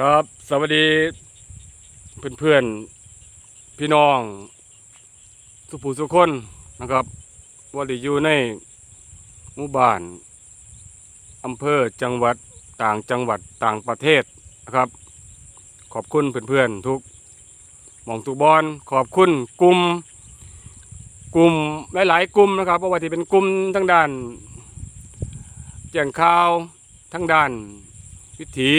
ครับ สวัสดีเพื่อนเพื่อนพี่น้อง สุภูสุคนนะครับว่าได้อยู่ในหมู่บ้านอำเภอจังหวัดต่างจังหวัดต่างประเทศนะครับ ขอบคุณเพื่อนๆทุกมองทุกบอนขอบคุณกลุ่มกลุ่มหลายๆกลุ่มนะครับเพราะว่าที่เป็นกลุ่มทั้งด้านแจ้งข่าวทั้งด้านวิถี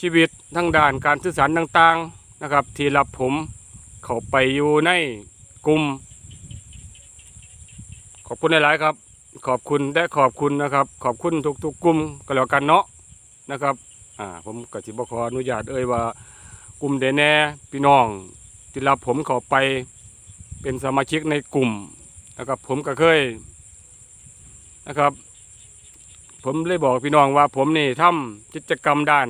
ชีวิตทั้งด้านการสื่อสารต่างๆนะครับ ที่รับผมเข้าไปอยู่ในกลุ่ม ขอบคุณหลายๆครับ ขอบคุณและขอบคุณนะครับ ขอบคุณทุกๆกลุ่มก็แล้วกันเนาะนะครับอ่าผมก็สิบขออนุญาตเอ่ยว่ากลุ่มเดนแน่พี่น้องที่รับผมเข้าไปเป็นสมาชิกในกลุ่มนะครับผมก็เคยนะครับ ผมเลยบอกพี่น้องว่าผมนี่ทำกิจกรรมด้าน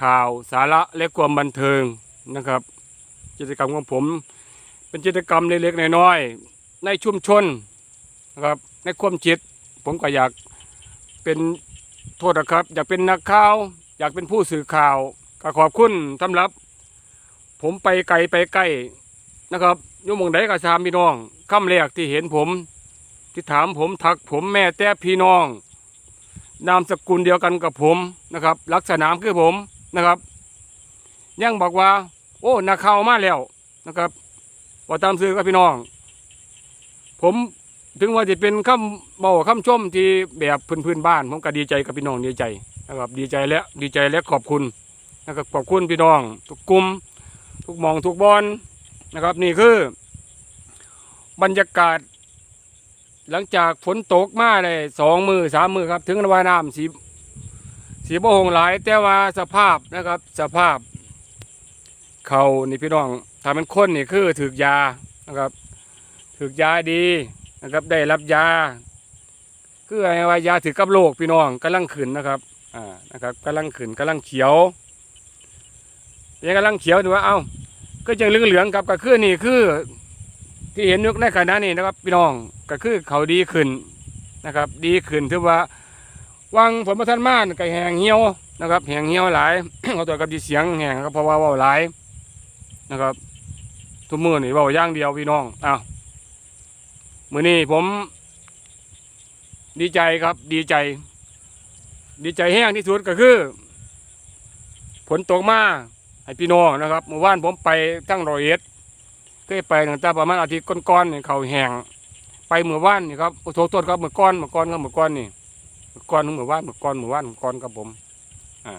ข่าวสาระและความบันเทิงนะครับ กิจกรรมของผม เป็นกิจกรรมเล็กๆน้อยๆในชุมชนนะครับในความจิต ผมก็อยากเป็นโทษนะครับ อยากเป็นนักข่าว อยากเป็นผู้สื่อข่าวก็ขอบคุณสำหรับ ผมไปไกลไปใกล้นะครับยุ่หมองใดก็ตามพี่น้องคำแรกที่เห็นผม ที่ถามผมทักผมแม่แต่พี่น้อง นามสกุลเดียวกันกับผมนะครับ ลักษณะคือผม นะครับ ยังบอกว่า โอ้นักข่าวมาแล้วนะครับว่าตามซื้อกับพี่น้อง ผมถึงว่าจะเป็นคำบอกคำชมที่แบบพื้นๆบ้าน ผมก็ดีใจกับพี่น้องดีใจนะครับดีใจและดีใจและขอบคุณนะครับขอบคุณพี่น้อง ทุกกลุ่มทุกมองทุกบอลนะครับ นี่คือบรรยากาศ หลังจากฝนตกมาเลยสองมือสามมือครับ ถึงระบายน้ำสี สีบ่หงหลายแต่ว่าสภาพนะครับสภาพ เขานี่พี่น้องถ้ามันข้นนี่คือถือยานะครับถือยาดีนะครับได้รับยา คืออะไรว่ายาถือกับโรคพี่น้องกำลังขึ้นนะครับอ่านะครับกำลังขึ้นกำลังเขียวยังกำลังเขียวดูว่าเอ้าก็ยังเหลืองๆครับก็คือนี่คือที่เห็นยกในขณะนี้นะครับ พี่น้องก็คือเขาดีขึ้นนะครับ ดีขึ้นถือว่า วังผลประทานม่านก็แหงเหี่ยวนะครับแหงเหี่ยวหลายเขาตัวกับดีเสียงแหงก็เพราะว่าว่าหลายนะครับ ทุกมือนี่ว่าย่างเดียวพี่น้องอ้าวมือนี้ผมดีใจครับดีใจ ดีใจแห้งที่สุดก็คือฝนตกมาให้พี่น้องนะครับเมื่อวานผมไปทั้งรอยเอ็ดเคยไปตั้งแต่ประมาณอาทิตย์ก้อนๆนี่เขาแห้งไปเมื่อวานนี่ครับโอ้โหโทษครับเมื่อก้อนเมื่อก้อนครับเมื่อก้อนนี่ ก้อนเมื่อวานเมื่อก้อนเมื่อวานเมื่อก้อนครับผมอ่า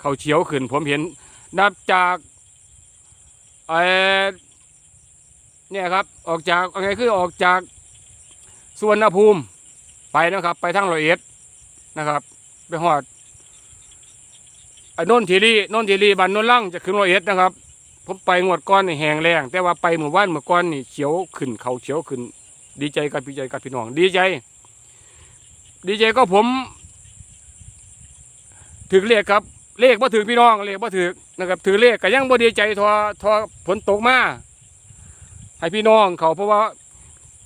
เขาเฉียวขึ้นผมเห็นนับจากเออเนี่ยครับออกจากอะไรคือออกจากสุวรรณภูมิไปนะครับ ไปทั้งร้อยเอ็ดนะครับ ไปหอดไอ้นนทีรีนนทีรีบันนนลั่งจะขึ้นร้อยเอ็ดนะครับ ผมไปงวดก้อนนี่แหงแรง แต่ว่าไปเมื่อวานเมื่อก้อนนี่เขียวขึ้นเขาเขียวขึ้น ดีใจกับพี่ใจกับพี่น้องดีใจ ดีใจก็ผมถือเลขครับเลขบ่ถือพี่น้องเลขบ่ถือนะครับถือเลขก็ยังบ่ดีใจทอทอฝนตกมาให้พี่น้องเขาเพราะว่า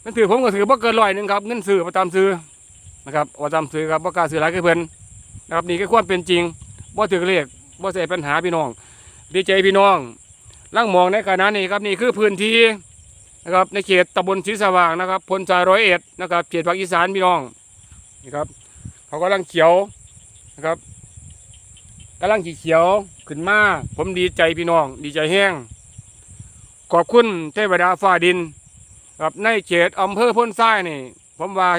นั่นถือผมก็ถือบ่เกินร้อยหนึงครับเงินซื้อประจำซื้อนะครับประจำซื้อครับบ่กล้าซื้อหลายคือเพิ่นนะครับนี่ก็ความเป็นจริงบ่ถือเลขบ่ใส่ปัญหาพี่น้อง ดีใจพี่น้องล่างมองในขณะนี้ครับนี่คือพื้นที่นะครับในเขตตำบลศรีสว่างนะครับพลจาร้อยเอ็ดนะครับเขตภาคอีสานพี่น้อง นี่ครับเขากำลังเขียวนะครับกำลังขีเขียวขึ้นมาผมดีใจพี่น้อง ดีใจแห้ง ขอบคุณเทวดาฟ้าดินครับในเขตอำเภอพ้นทรายนี่ ผมว่า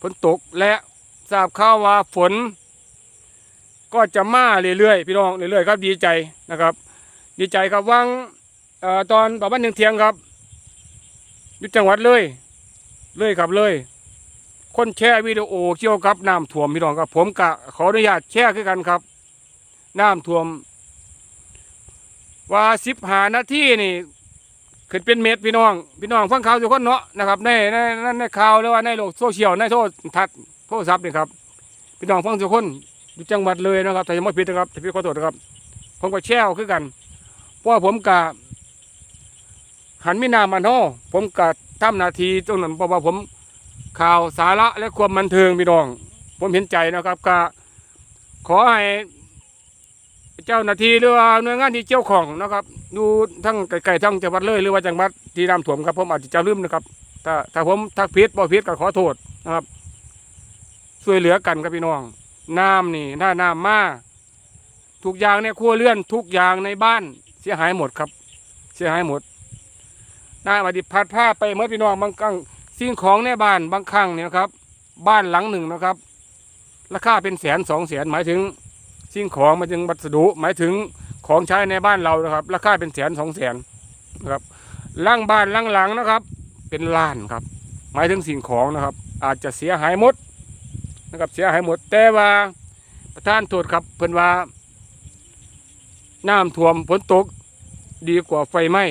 ฝนตกและทราบข่าวว่าฝน ก็จะมาเรื่อยๆพี่น้องเรื่อยๆครับดีใจนะครับ ดีใจครับวังออตอนประมาณหนึ่งเที่ยงครับยู่จังหวัดเลย เลยครับเลย คนแชร์วิดีโอเกี่ยวกับน้ำท่วมพี่น้องครับ ผมกะขออนุญาตแชร์คือกันครับ น้ำท่วม ว่าสิบหานาทีนี่ขึ้นเป็นเมตรพี่น้อง พี่น้องฟังข่าวทุกคนเนาะนะครับในในในในข่าวหรือว่าในโลกโซเชียลในโทรทัศน์โทรศัพท์นี่ครับพี่น้องฟังทุกคนอยู่จังหวัดเลยนะครับแต่ยังไม่ผิดนะครับแต่พี่ขอโทษนะครับ ผมก็แช่วคือกันเพราะผมกะหันมินามันโฮผมกะทำนาทีตรงนั้นเพราะว่าผม ข่าวสาระและความบันเทิงพี่น้อง ผมเห็นใจนะครับกะขอให้เจ้าหน้าที่หรือว่าหน่วยงานที่เกี่ยวของนะครับอยู่ทั้งไกลๆทั้งจังหวัดเลยหรือว่าจังหวัดที่น้ำท่วมครับผมอาจจะจำลืมนะครับ ถ้าถ้าผมทักผิดบ่ผิดก็ขอโทษนะครับ ช่วยเหลือกันครับพี่น้องน้ำนี่ถ้าน้ำมาทุกอย่างในครัวเรือนทุกอย่างในบ้านเสียหายหมดครับ เสียหายหมดน้ำอดีพัดผ้าไปเมื่อพี่น้องบางครั้ง สิ่งของในบ้านบางครั้งเนี่ยนะครับ บ้านหลังหนึ่งนะครับ ราคาเป็นแสนสองแสนหมายถึง สิ่งของหมายถึงวัสดุหมายถึงของใช้ในบ้านเรานะครับ ราคาเป็นแสนสองแสนนะครับล่างบ้านล่างหลังนะครับ เป็นล้านครับ หมายถึงสิ่งของนะครับ อาจจะเสียหายหมดนะครับเสียหายหมดแต่ว่าประธานโทษครับเพิ่นว่าน้ำท่วมฝนตกดีกว่าไฟไหม้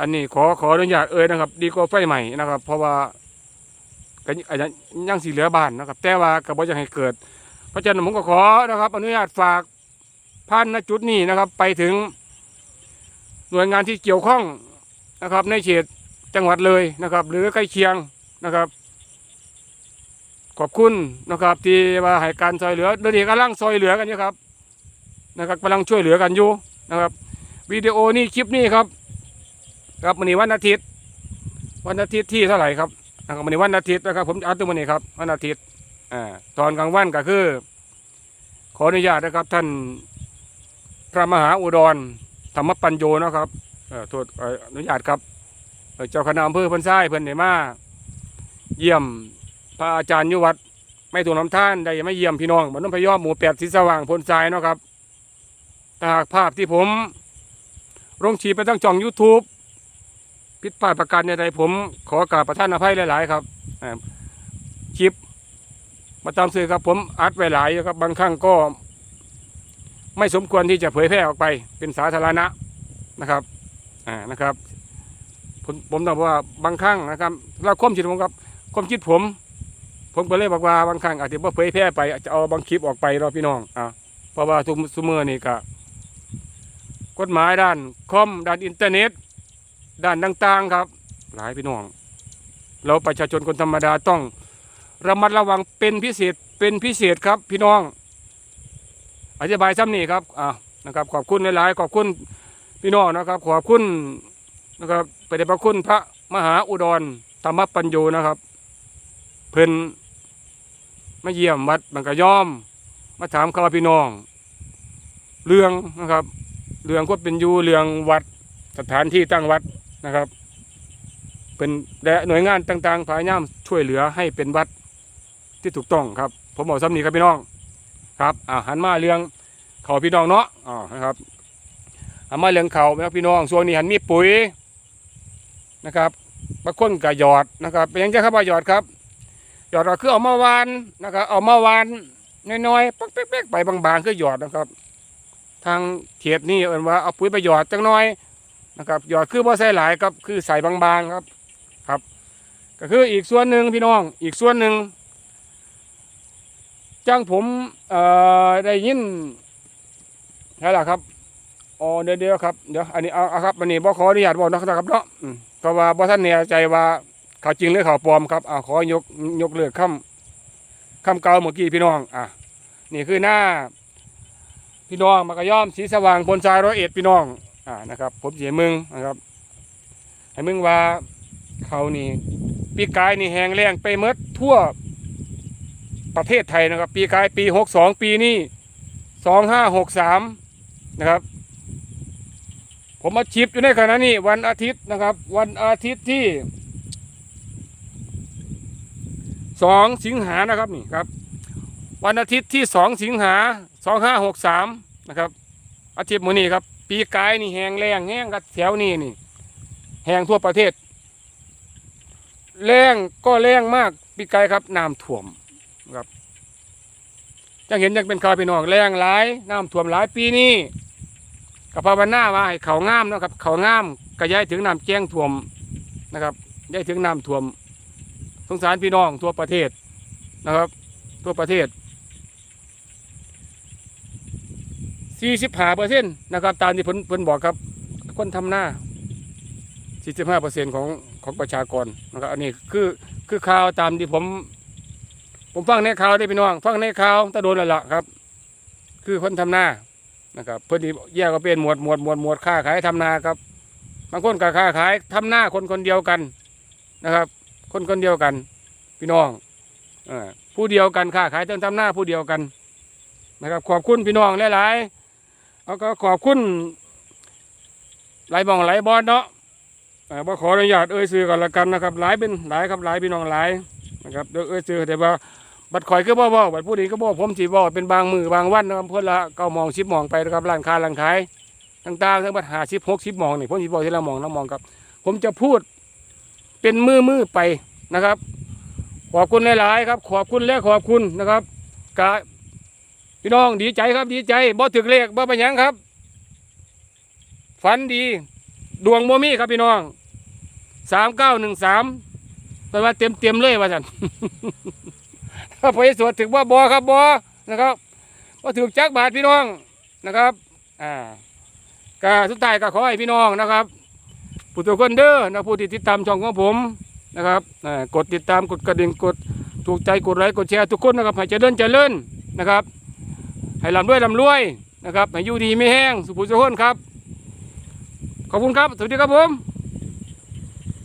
อันนี้ขอขออนุญาตเอ่ยนะครับ ดีกว่าไฟไหม้นะครับ เพราะว่า ก็อาจจะยังสีเหลือบ้านนะครับ แต่ว่าก็บ่อยากให้เกิด เพราะฉะนั้นผมก็ขอนะครับ อนุญาตฝากพันณจุดนี้นะครับ ไปถึงหน่วยงานที่เกี่ยวข้องนะครับ ในเขตจังหวัดเลยนะครับ หรือใกล้เคียงนะครับ ขอบคุณนะครับ ที่ว่าให้การช่วยเหลือเดี๋ยวนี้กำลังช่วยเหลือกันอยู่ครับนะครับกำลังช่วยเหลือกันอยู่นะครับวิดีโอนี้คลิปนี้ครับ ครับวันนี้วันอาทิตย์ วันอาทิตย์ที่เท่าไหร่ครับ นะครับวันนี้วันอาทิตย์นะครับ ผมอัดตัววันนี้ครับวันอาทิตย์อ่าตอนกลางวันก็คือ ขออนุญาตนะครับ ท่านพระมหาอุดรธรรมปัญโยนะครับเอ่อทอนุญาตครับเจ้าคณะอำเภอเพิ่นทรายเพิ่นได้มาเยี่ยมพระอาจารย์ยุวัดไม่ถูกน้ำท่านได้ไมาเยี่ยมพี่น้องบ้านน้องพยอมหมู่แปดสีสว่างพลทรายเนาะครับถ้าหากภาพที่ผมลงชีไปตั้งจ่อง YouTube ผิดพลาดประการใดผมขอกราบประท่านอภัยหลาย ๆ ครับคลิปมาตามสื่อครับผมอัดไว้หลายครับบางครั้งก็ ไม่สมควรที่จะเผยแพร่ออกไป เป็นสาธารณะนะครับอ่านะครับ ผมผมต้องบอกว่าบางครั้งนะครับ เราความคิดผมครับความคิดผม ผมก็เลยบอกว่าบางครั้งอาจจะว่าเผยแพร่ไปอาจจะเอาบางคลิปออกไปเราพี่น้องอ่าเพราะว่าทุกสมือนี่ก็กฎหมายด้านคอมด้านอินเทอร์เน็ต ด้านต่างๆครับ หลายพี่น้อง เราประชาชนคนธรรมดาต้องระมัดระวังเป็นพิเศษเป็นพิเศษครับพี่น้อง อธิบายซ้ำนี่ครับอ่านะครับ ขอบคุณหลายๆ ขอบคุณพี่น้องนะครับ ขอบคุณนะครับไปได้ประคุณพระมหาอุดรธรรมปัญโยนะครับ เพิ่นมาเยี่ยมวัดบังกะยอม มาถามข่าวพี่น้อง เรื่องนะครับ เรื่องก็เป็นอยู่เรื่องวัดสถานที่ตั้งวัด นะครับ เป็นและหน่วยงานต่างๆพยายามช่วยเหลือให้เป็นวัดที่ถูกต้องครับ ผมบอกซ้ำนี้ครับพี่น้องครับอ่าหันมาเรื่องเขาพี่น้องเนาะอ่านะครับหันมาเรื่องเขาแม่พี่น้องช่วงนี้หันมีปุ๋ยนะครับบางคนก็หยอดนะครับเป็นยังไงครับว่าหยอดครับ หยอดก็คือเอามาวานนะครับเอามาวานน้อยๆปักเป๊กๆไปบางๆคือหยอดนะครับ ทางเขตนี่เอิ้นว่าเอาปุ๋ยไปหยอดจังน้อย นะครับหยอดคือบ่ใส่หลายครับคือใส่บางๆครับครับ ก็คืออีกส่วนหนึ่งพี่น้องอีกส่วนหนึ่งจ้างผมเออได้ยินใช่หละครับอ๋อเดี๋ยวเดี๋ยวครับเดี๋ยวอันนี้เอาครับอันนี้บ่ขออนุญาตบอกนะครับเนาะเพราะว่าบ่ท่านแน่ใจว่าเขาวจริงหรือเขาวปลอมครับอ่าขอยกยกเลิกคำคำเก่าเมื่อกี้พี่น้องอะนี่คือหน้าพี่น้องมากระย่อมสีสว่างบนทรายร้อยเอ็ดพี่น้อง อ่านะครับ ผมเสียมึงนะครับให้มึงว่าเขานี่ปีกายนี่แหงแรงไปเมดทั่วประเทศไทยนะครับ ปีกายปีหกสองปีนี้สองห้าหกสามนะครับ ผมมาชิปอยู่ในขณะนี้วันอาทิตย์นะครับ วันอาทิตย์ที่สองสิงหานะครับนี่ครับ วันอาทิตย์ที่สองสิงหาสองห้าหกสามนะครับ อาทิตย์มื้อนี้ครับ ปีกายนี่แห้งแรงแห้งกับแถวนี้นี่ แห้งทั่วประเทศ แรงก็แรงมากปีกายครับน้ำท่วมจังเห็นยังเป็นข่าวพี่น้องแรงหลายน้ำท่วมหลายปีนี้กับภาวนาว่าให้เขางามนะครับ เขางามก็ย้ายถึงน้ำแจ้งท่วมนะครับย้ายถึงน้ำท่วม สงสารพี่น้องทั่วประเทศนะครับ ทั่วประเทศ 45เปอร์เซ็นต์นะครับตามที่เพิ่นเพิ่นบอกครับ คนทำหน้า45เปอร์เซ็นต์ของของประชากรนะครับอันนี้คือคือข่าวตามที่ผม ผมฟังในข่าวได้พี่น้อง ฟังในข่าวตะโดนล้วล่ะครับ คือคนทำหน้านะครับเพื่อนที่แยกก็เป็นหมวดหมวดหมวดหมวดค้าขายทำนาครับบางคนก็ค้าขายทำหน้าคนคนเดียวกันนะครับ คนคนเดียวกัน พี่น้องอผู้เดียวกันค้าขายต้องทำหน้าผู้เดียวกันนะครับขอบคุณพี่น้องหลายๆ แล้วก็ขอบคุณหลายบองหลายบอลเนาะบ่ขออนุญาตเอ่ยซื้อกันละกันนะครับ หลายเป็นหลายครับหลายพี่น้องหลายนะครับเดี๋ยวเอ่ยซื้อแต่ว่าบัดข่อยก็บ่เว้าบัดผู้ใดก็บ่ผมสิเว้าเป็นบางมือบางวันนะครับเพิ่อนละเก้าโมง10โมองไปนะครับร้านค้าร้านขายต่างๆทั้งบัด50 60โมองนี่ผมสิเว้าทีละโมงละโมงครับ ผมจะพูดเป็นมือมือไปนะครับ ขอบคุณหลายๆครับ ขอบคุณและขอบคุณนะครับกะ พี่น้องดีใจครับดีใจบ่ถึกเลขบ่เป็นหยังครับ ฝันดี ดวงบ่มีครับพี่น้อง3913แปลว่าเต็มๆเลยว่าซั่นถ้าไปสวดถึงว่าบอครับบอนะครับว่าถึงจักบาทพี่น้องนะครับอ่ากาสุดท้ายก็ขอให้พี่น้องนะครับผู้ทุกคนเด้อนะผู้ที่ติดตามช่องของผมนะครับกดติดตามกดกระดิ่งกดถูกใจกดไลค์กดแชร์ทุกคนนะครับให้เจริญเจริญนะครับ ให้ลำด้วยลำรวยนะครับให้อยู่ดีไม่แห้งสุภุสุขนครับ ขอบคุณครับ สวัสดีครับผม